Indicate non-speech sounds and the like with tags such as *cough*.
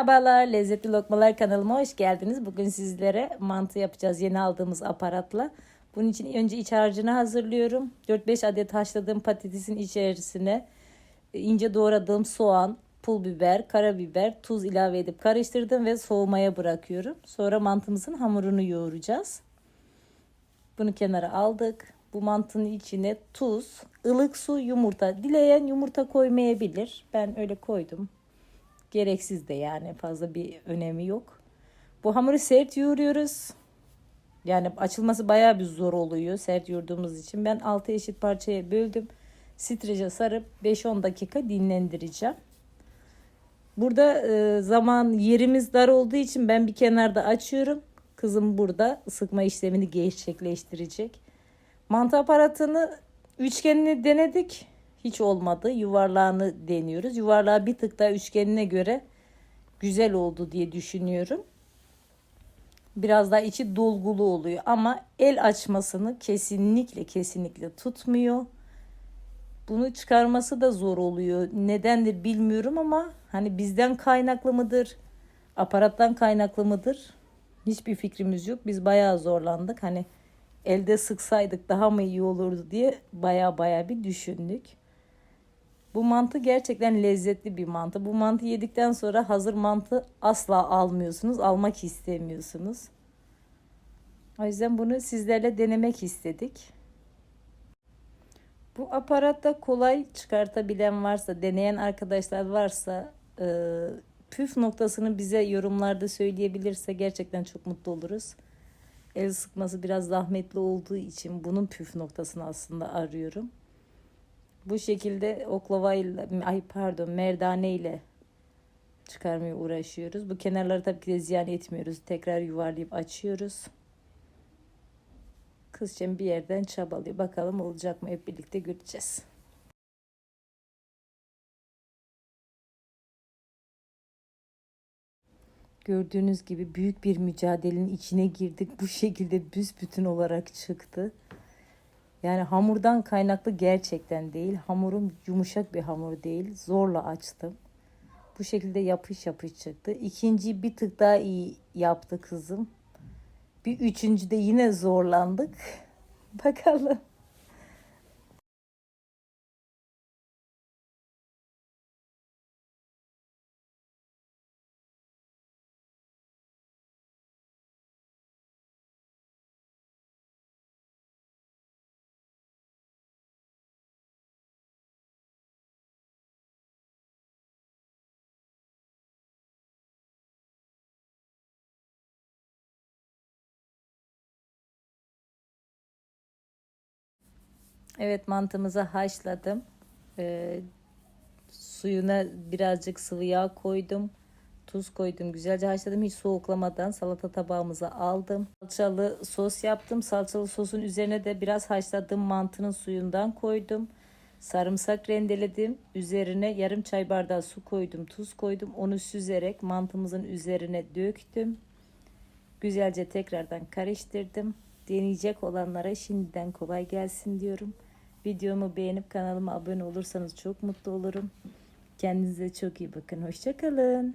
Merhabalar, Lezzetli Lokmalar kanalıma hoş geldiniz. Bugün sizlere mantı yapacağız yeni aldığımız aparatla. Bunun için önce iç harcını hazırlıyorum. 4-5 adet haşladığım patatesin içerisine ince doğradığım soğan, pul biber, karabiber, tuz ilave edip karıştırdım ve soğumaya bırakıyorum. Sonra mantımızın hamurunu yoğuracağız. Bunu kenara aldık. Bu mantının içine tuz, ılık su, yumurta. Dileyen yumurta koymayabilir. Ben öyle koydum. Gereksiz de yani fazla bir önemi yok. Bu hamuru sert yoğuruyoruz. Yani açılması bayağı bir zor oluyor sert yoğurduğumuz için. Ben 6 eşit parçaya böldüm. Streçe sarıp 5-10 dakika dinlendireceğim. Burada e, zaman yerimiz dar olduğu için ben bir kenarda açıyorum. Kızım burada sıkma işlemini gerçekleştirecek. Mantı aparatını üçgenini denedik. Hiç olmadı. Yuvarlağını deniyoruz. Yuvarlağı bir tık daha üçgenine göre güzel oldu diye düşünüyorum. Biraz daha içi dolgulu oluyor ama el açmasını kesinlikle kesinlikle tutmuyor. Bunu çıkarması da zor oluyor. Nedendir bilmiyorum ama hani bizden kaynaklı mıdır? Aparattan kaynaklı mıdır? Hiçbir fikrimiz yok. Biz bayağı zorlandık. Hani elde sıksaydık daha mı iyi olurdu diye baya baya bir düşündük. Bu mantı gerçekten lezzetli bir mantı. Bu mantı yedikten sonra hazır mantı asla almıyorsunuz, almak istemiyorsunuz. O yüzden bunu sizlerle denemek istedik. Bu aparatta kolay çıkartabilen varsa, deneyen arkadaşlar varsa e, püf noktasını bize yorumlarda söyleyebilirse gerçekten çok mutlu oluruz. El sıkması biraz zahmetli olduğu için bunun püf noktasını aslında arıyorum. Bu şekilde oklava ile ay pardon merdane ile çıkarmaya uğraşıyoruz. Bu kenarları tabii ki de ziyan etmiyoruz. Tekrar yuvarlayıp açıyoruz. Kızcağım bir yerden çabalıyor. Bakalım olacak mı hep birlikte göreceğiz. Gördüğünüz gibi büyük bir mücadelenin içine girdik. Bu şekilde büsbütün olarak çıktı. Yani hamurdan kaynaklı gerçekten değil. Hamurum yumuşak bir hamur değil. Zorla açtım. Bu şekilde yapış yapış çıktı. İkinciyi bir tık daha iyi yaptı kızım. Bir üçüncüde yine zorlandık. *laughs* Bakalım. Evet mantımızı haşladım. Ee, suyuna birazcık sıvı yağ koydum. Tuz koydum. Güzelce haşladım. Hiç soğuklamadan salata tabağımıza aldım. Salçalı sos yaptım. Salçalı sosun üzerine de biraz haşladığım mantının suyundan koydum. Sarımsak rendeledim. Üzerine yarım çay bardağı su koydum. Tuz koydum. Onu süzerek mantımızın üzerine döktüm. Güzelce tekrardan karıştırdım. Deneyecek olanlara şimdiden kolay gelsin diyorum. Videomu beğenip kanalıma abone olursanız çok mutlu olurum. Kendinize çok iyi bakın. Hoşçakalın.